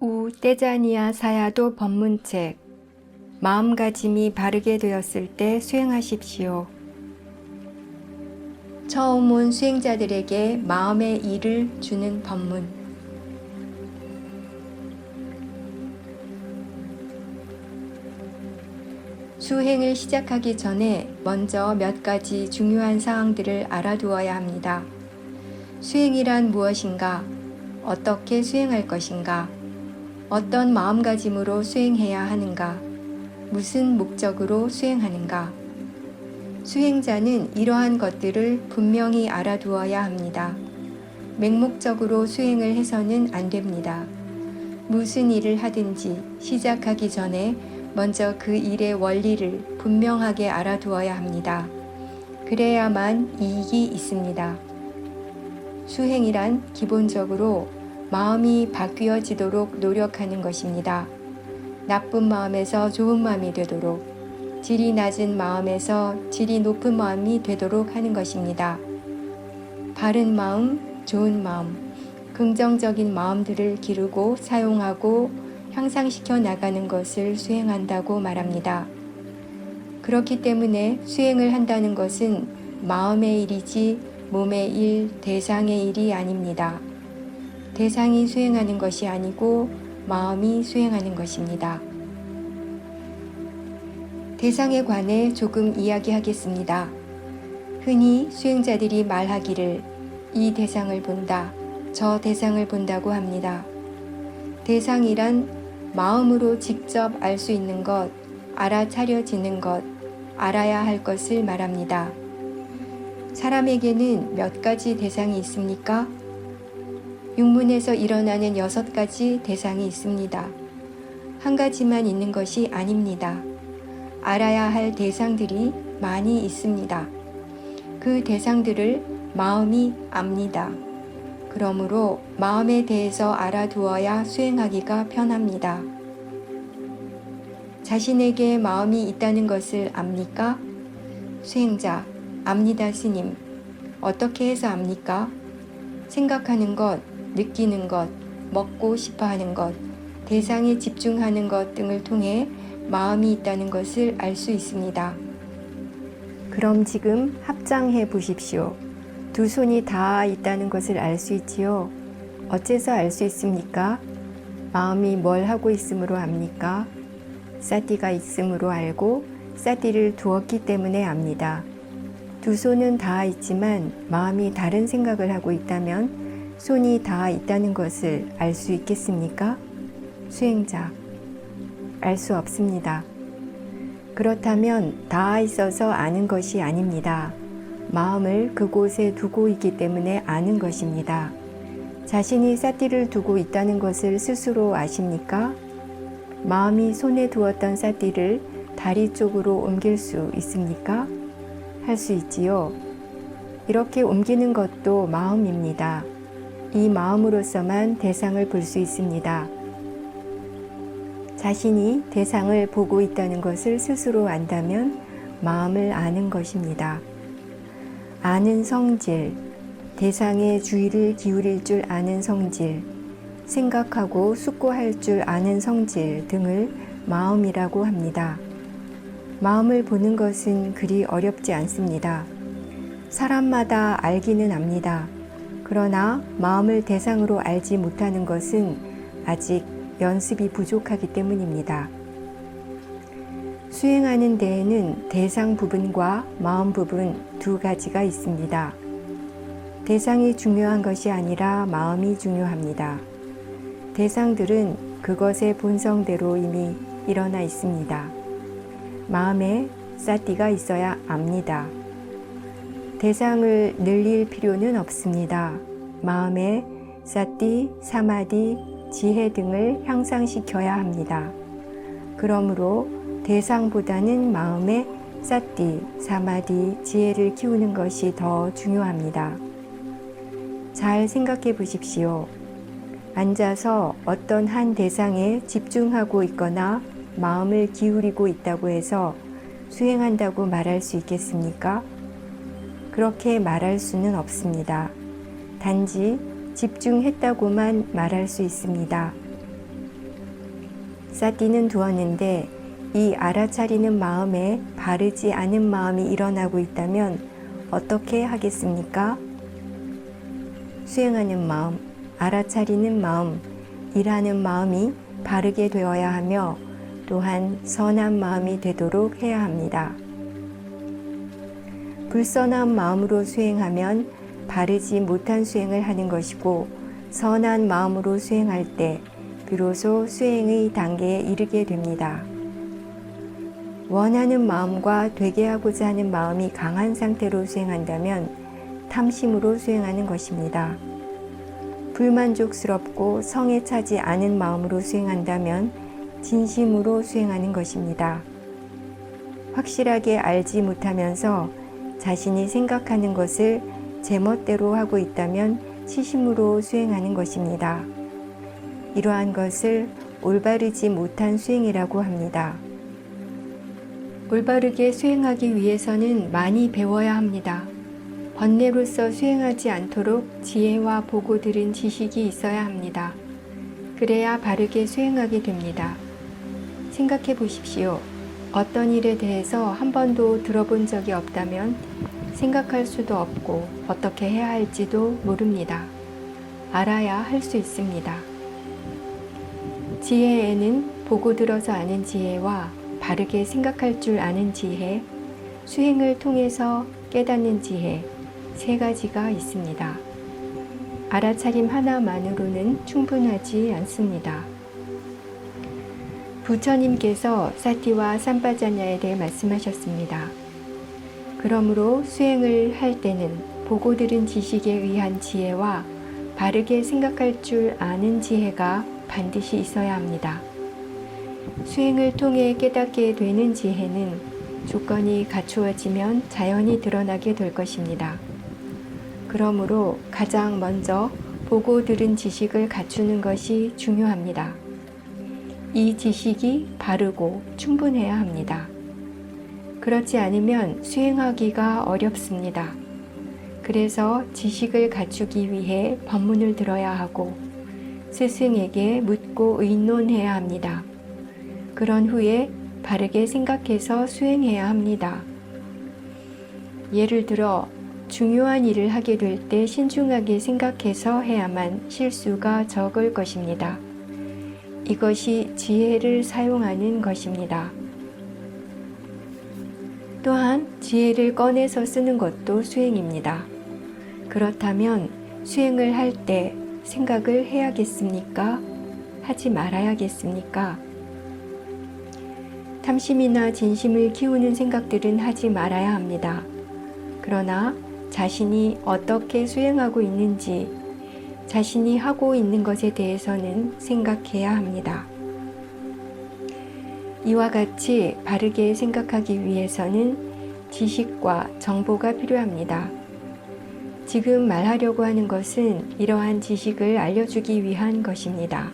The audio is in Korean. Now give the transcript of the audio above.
우 떼자니아 사야도 법문책 마음가짐이 바르게 되었을 때 수행하십시오. 처음 온 수행자들에게 마음의 일을 주는 법문 수행을 시작하기 전에 먼저 몇 가지 중요한 사항들을 알아두어야 합니다. 수행이란 무엇인가? 어떻게 수행할 것인가? 어떤 마음가짐으로 수행해야 하는가? 무슨 목적으로 수행하는가? 수행자는 이러한 것들을 분명히 알아두어야 합니다. 맹목적으로 수행을 해서는 안 됩니다. 무슨 일을 하든지 시작하기 전에 먼저 그 일의 원리를 분명하게 알아두어야 합니다. 그래야만 이익이 있습니다. 수행이란 기본적으로 마음이 바뀌어지도록 노력하는 것입니다. 나쁜 마음에서 좋은 마음이 되도록, 질이 낮은 마음에서 질이 높은 마음이 되도록 하는 것입니다. 바른 마음, 좋은 마음, 긍정적인 마음들을 기르고 사용하고 향상시켜 나가는 것을 수행한다고 말합니다. 그렇기 때문에 수행을 한다는 것은 마음의 일이지 몸의 일, 대상의 일이 아닙니다. 대상이 수행하는 것이 아니고 마음이 수행하는 것입니다. 대상에 관해 조금 이야기하겠습니다. 흔히 수행자들이 말하기를 이 대상을 본다, 저 대상을 본다고 합니다. 대상이란 마음으로 직접 알 수 있는 것, 알아차려지는 것, 알아야 할 것을 말합니다. 사람에게는 몇 가지 대상이 있습니까? 육문에서 일어나는 여섯 가지 대상이 있습니다. 한 가지만 있는 것이 아닙니다. 알아야 할 대상들이 많이 있습니다. 그 대상들을 마음이 압니다. 그러므로 마음에 대해서 알아두어야 수행하기가 편합니다. 자신에게 마음이 있다는 것을 압니까? 수행자, 압니다, 스님. 어떻게 해서 압니까? 생각하는 것, 느끼는 것, 먹고 싶어 하는 것, 대상에 집중하는 것 등을 통해 마음이 있다는 것을 알 수 있습니다. 그럼 지금 합장해 보십시오. 두 손이 다 있다는 것을 알 수 있지요. 어째서 알 수 있습니까? 마음이 뭘 하고 있으므로 압니까? 사띠가 있으므로 알고 사띠를 두었기 때문에 압니다. 두 손은 다 있지만 마음이 다른 생각을 하고 있다면 손이 다 있다는 것을 알 수 있겠습니까? 수행자. 알 수 없습니다. 그렇다면 다 있어서 아는 것이 아닙니다. 마음을 그곳에 두고 있기 때문에 아는 것입니다. 자신이 사띠를 두고 있다는 것을 스스로 아십니까? 마음이 손에 두었던 사띠를 다리 쪽으로 옮길 수 있습니까? 할 수 있지요. 이렇게 옮기는 것도 마음입니다. 이 마음으로서만 대상을 볼 수 있습니다. 자신이 대상을 보고 있다는 것을 스스로 안다면 마음을 아는 것입니다. 아는 성질, 대상의 주의를 기울일 줄 아는 성질, 생각하고 숙고할 줄 아는 성질 등을 마음이라고 합니다. 마음을 보는 것은 그리 어렵지 않습니다. 사람마다 알기는 압니다. 그러나 마음을 대상으로 알지 못하는 것은 아직 연습이 부족하기 때문입니다. 수행하는 데에는 대상 부분과 마음 부분 두 가지가 있습니다. 대상이 중요한 것이 아니라 마음이 중요합니다. 대상들은 그것의 본성대로 이미 일어나 있습니다. 마음에 사띠가 있어야 압니다. 대상을 늘릴 필요는 없습니다. 마음에 사띠, 사마디, 지혜 등을 향상시켜야 합니다. 그러므로 대상보다는 마음에 사띠, 사마디, 지혜를 키우는 것이 더 중요합니다. 잘 생각해 보십시오. 앉아서 어떤 한 대상에 집중하고 있거나 마음을 기울이고 있다고 해서 수행한다고 말할 수 있겠습니까? 그렇게 말할 수는 없습니다. 단지 집중했다고만 말할 수 있습니다. 사띠는 두었는데 이 알아차리는 마음에 바르지 않은 마음이 일어나고 있다면 어떻게 하겠습니까? 수행하는 마음, 알아차리는 마음, 일하는 마음이 바르게 되어야 하며 또한 선한 마음이 되도록 해야 합니다. 불선한 마음으로 수행하면 바르지 못한 수행을 하는 것이고 선한 마음으로 수행할 때 비로소 수행의 단계에 이르게 됩니다. 원하는 마음과 되게 하고자 하는 마음이 강한 상태로 수행한다면 탐심으로 수행하는 것입니다. 불만족스럽고 성에 차지 않은 마음으로 수행한다면 진심으로 수행하는 것입니다. 확실하게 알지 못하면서 자신이 생각하는 것을 제멋대로 하고 있다면 치심으로 수행하는 것입니다. 이러한 것을 올바르지 못한 수행이라고 합니다. 올바르게 수행하기 위해서는 많이 배워야 합니다. 번뇌로서 수행하지 않도록 지혜와 보고 들은 지식이 있어야 합니다. 그래야 바르게 수행하게 됩니다. 생각해 보십시오. 어떤 일에 대해서 한 번도 들어본 적이 없다면 생각할 수도 없고 어떻게 해야 할지도 모릅니다. 알아야 할 수 있습니다. 지혜에는 보고 들어서 아는 지혜와 바르게 생각할 줄 아는 지혜, 수행을 통해서 깨닫는 지혜, 세 가지가 있습니다. 알아차림 하나만으로는 충분하지 않습니다. 부처님께서 사티와 삼바자냐에 대해 말씀하셨습니다. 그러므로 수행을 할 때는 보고 들은 지식에 의한 지혜와 바르게 생각할 줄 아는 지혜가 반드시 있어야 합니다. 수행을 통해 깨닫게 되는 지혜는 조건이 갖추어지면 자연히 드러나게 될 것입니다. 그러므로 가장 먼저 보고 들은 지식을 갖추는 것이 중요합니다. 이 지식이 바르고 충분해야 합니다. 그렇지 않으면 수행하기가 어렵습니다. 그래서 지식을 갖추기 위해 법문을 들어야 하고 스승에게 묻고 의논해야 합니다. 그런 후에 바르게 생각해서 수행해야 합니다. 예를 들어 중요한 일을 하게 될 때 신중하게 생각해서 해야만 실수가 적을 것입니다. 이것이 지혜를 사용하는 것입니다. 또한 지혜를 꺼내서 쓰는 것도 수행입니다. 그렇다면 수행을 할 때 생각을 해야겠습니까? 하지 말아야겠습니까? 탐심이나 진심을 키우는 생각들은 하지 말아야 합니다. 그러나 자신이 어떻게 수행하고 있는지, 자신이 하고 있는 것에 대해서는 생각해야 합니다. 이와 같이 바르게 생각하기 위해서는 지식과 정보가 필요합니다. 지금 말하려고 하는 것은 이러한 지식을 알려주기 위한 것입니다.